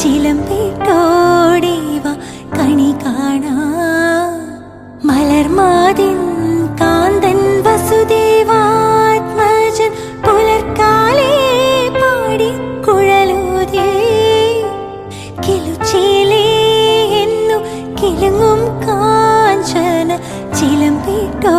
ചിലമ്പിട്ടോടിവ കണി കാണാ. മലർമാതിൻ കിലുച്ചേലേ എന്നു കിലുങ്ങും കാഞ്ചന ചിലമ്പിട്ടോ